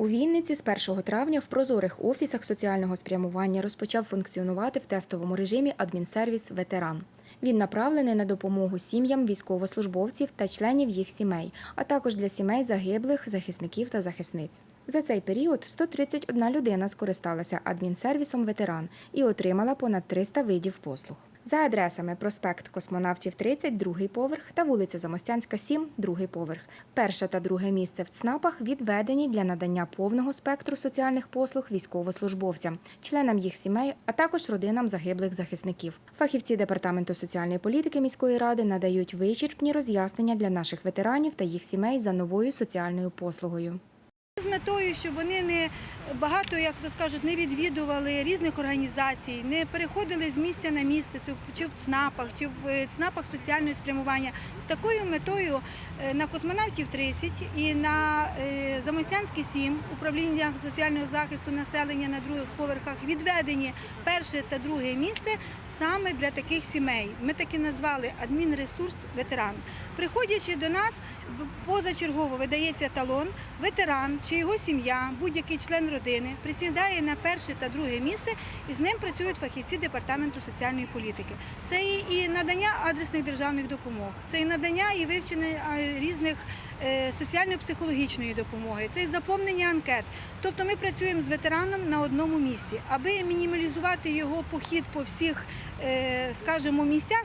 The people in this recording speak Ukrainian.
У Вінниці з 1 травня в прозорих офісах соціального спрямування розпочав функціонувати в тестовому режимі адмінсервіс Ветеран. Він направлений на допомогу сім'ям військовослужбовців та членів їх сімей, а також для сімей загиблих, захисників та захисниць. За цей період 131 людина скористалася адмінсервісом ветеран і отримала понад 300 видів послуг. За адресами проспект Космонавтів 30, другий поверх та вулиця Замостянська, 7, другий поверх. Перше та друге місце в ЦНАПах відведені для надання повного спектру соціальних послуг військовослужбовцям, членам їх сімей, а також родинам загиблих захисників. Фахівці департаменту соціальної політики міської ради надають вичерпні роз'яснення для наших ветеранів та їх сімей за новою соціальною послугою. З метою, щоб вони не багато, як то скажуть, не відвідували різних організацій, не переходили з місця на місце, чи в ЦНАПах, чи в е, ЦНАПах соціального спрямування. З такою метою е, на космонавтів 30 і на е, Замостянське 7 управління соціального захисту населення на других поверхах відведені перше та друге місце саме для таких сімей. Ми таки назвали адмінресурс ветеран. Приходячи до нас, позачергово видається талон, ветеран чи його сім'я, будь-який член родини присідає на перше та друге місце і з ним працюють фахівці департаменту соціальної політики. Це і- надання адресних державних допомог, це і надання і вивчення різних е, соціально-психологічної допомоги, це і заповнення анкет. Тобто ми працюємо з ветераном на одному місці, аби мінімалізувати його похід по всіх, е, скажімо, місцях.